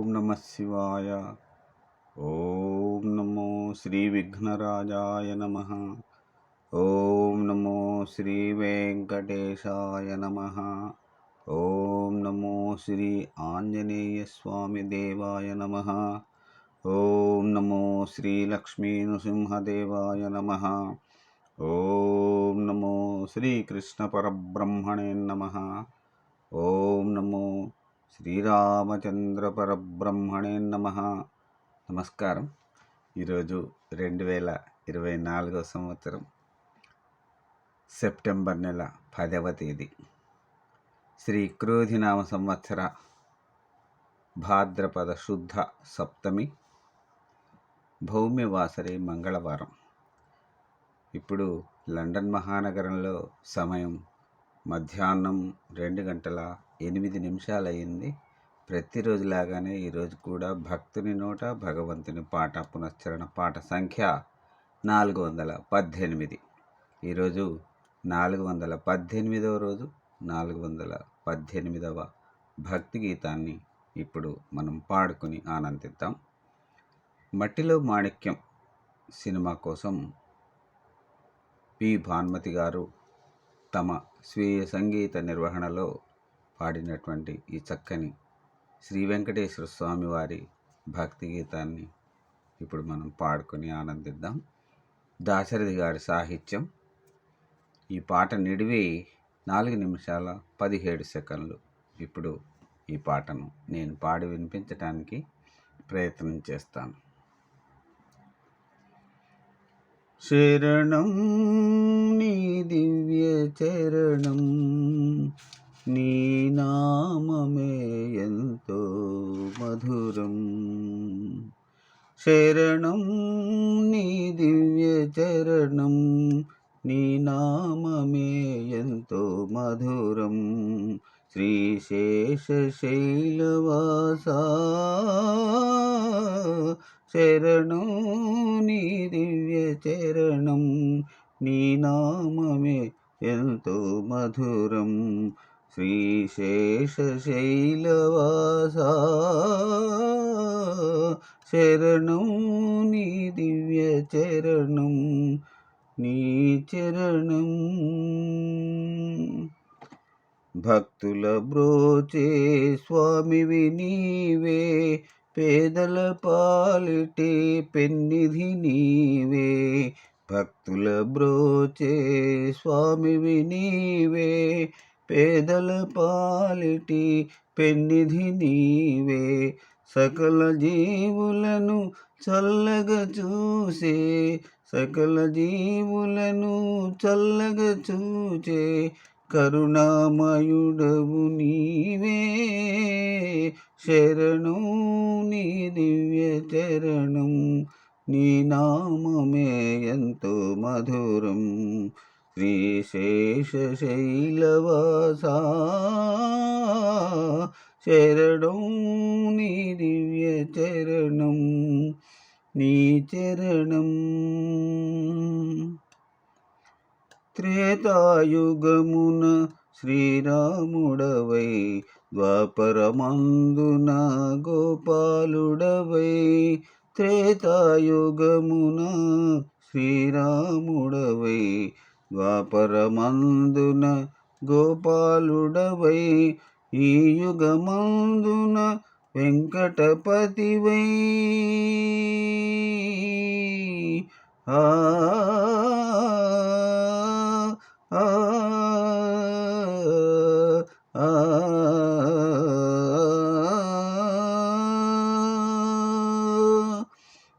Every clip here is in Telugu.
ఓం నమ శివాయ ఓం నమో శ్రీ విఘ్నరాజాయ నమ ఓం నమో శ్రీ వెంకటేశాయ నమ ఓం నమో శ్రీ ఆంజనేయ స్వామి దేవాయ నమ ఓం నమో శ్రీ లక్ష్మీ నృసింహదేవాయ నమ ఓం నమో శ్రీకృష్ణ పరబ్రహ్మణే నమ ఓం నమో శ్రీరామచంద్ర పరబ్రహ్మణే నమ. నమస్కారం. ఈరోజు రెండు వేల ఇరవై నాలుగో సంవత్సరం సెప్టెంబర్ నెల పదవ తేదీ. శ్రీ క్రోధినామ సంవత్సర భాద్రపద శుద్ధ సప్తమి భౌమ్యవాసరి మంగళవారం. ఇప్పుడు లండన్ మహానగరంలో సమయం మధ్యాహ్నం రెండు గంటల ఎనిమిది నిమిషాలు అయింది ప్రతిరోజులాగానే ఈరోజు కూడా భక్తుని నోట భగవంతుని పాట పునశ్చరణ పాట సంఖ్య నాలుగు వందల పద్దెనిమిది. ఈరోజు నాలుగు వందల పద్దెనిమిదవ రోజు నాలుగు వందల పద్దెనిమిదవ భక్తి గీతాన్ని ఇప్పుడు మనం పాడుకుని ఆనందిద్దాం. మట్టిలో మాణిక్యం సినిమా కోసం పి. భానుమతి గారు తమ స్వీయ సంగీత నిర్వహణలో పాడినటువంటి ఈ చక్కని శ్రీ వెంకటేశ్వర స్వామి వారి భక్తి గీతాన్ని ఇప్పుడు మనం పాడుకొని ఆనందిద్దాం. దాశరథి గారి సాహిత్యం ఈ పాట నిడివి నాలుగు నిమిషాల పదిహేడు సెకండ్లు. ఇప్పుడు ఈ పాటను నేను పాడి వినిపించడానికి ప్రయత్నం చేస్తాను. శరణం నీ దివ్య చరణం నీ నామమే ఎంతో మధురం. శరణం నీ దివ్య చరణం నీ నామమే ఎంతో మధురం. శ్రీశేషశైలవాస శరణం నీ దివ్య చరణం నీ నామమే ఎంతో మధురం. శ్రీశేషశైలవాస. శరణం నీ దివ్య చరణం నీ చరణం. భక్తుల బ్రోచే స్వామివి నీవే పేదల పాలిటే పెన్నిధి నీవే. భక్తుల బ్రోచే స్వామివి నీవే పేదల పాలిటి పెన్నిధి నీవే. సకల జీవులను చల్లగా చూసే సకల జీవులను చల్లగా చూచే కరుణామయుడవు నీవే. శరణు నీ దివ్య చరణం నీ నామమే ఎంతో మధురం. శ్రీశేషశైలవాసా శరణం నీ దివ్య చరణం నీ చరణం. త్రేతాయుగమున శ్రీరాముడవై ద్వాపరమందున గోపాలుడవై త్రేతాయుగమున శ్రీరాముడవై ద్వాపరమందున గోపాలుడవై ఈ యుగమందున వెంకటపతివై ఆ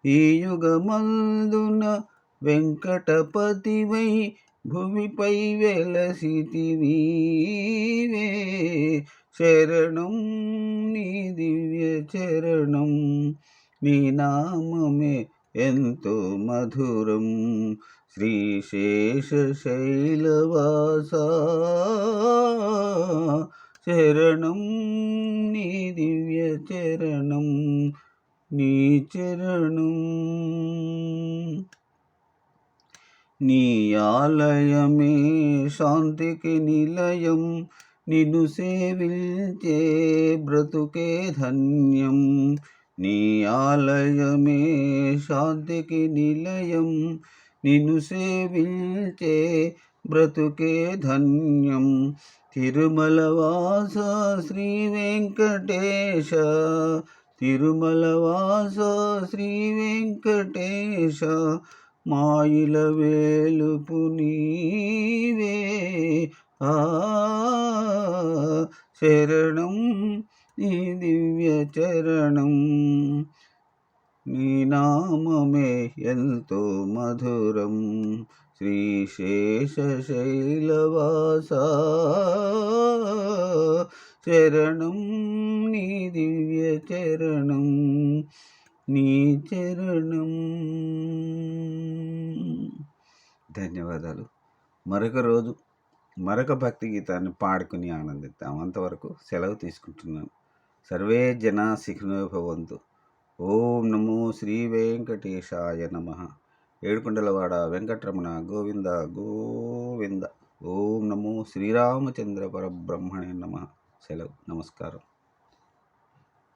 ఈ యుగమందున వెంకటపతివై భూమిపై వెలసితివీవే. శరణం నీ దివ్య చరణం నీ నామమే ఎంతో మధురం. శ్రీశేషశైలవాసా శరణం నీ దివ్య చరణం నీ చరణం నీ ఆలయమే శాంతికి నిలయం. నిన్ను సేవించే బ్రతుకే ధన్యం. నీ ఆలయమే శాంతికి నిలయం. నిన్ను సేవించే బ్రతుకే ధన్యం. తిరుమల వాస శ్రీ వెంకటేశ తిరుమల వాస శ్రీ వెంకటేశ మాయిల వేలుపు నీవే. ఆ శరణం నీ దివ్య చరణం. నీ నామమే ఎంతో మధురం. శ్రీశేషశైలవాస చరణం నీ దివ్య చరణం. నీ చరణం. ధన్యవాదాలు. మరొక రోజు మరొక భక్తి గీతాన్ని పాడుకుని ఆనందిద్దాం. అంతవరకు సెలవు తీసుకుంటున్నాను సర్వే జనా శిఖనోభవంతు ఓం నమో శ్రీ వెంకటేశాయ నమ. ఏడుకొండలవాడ వెంకటరమణ గోవింద గోవింద. ఓం నమో శ్రీరామచంద్ర పరబ్రహ్మణే నమ. సెలవు. నమస్కారం.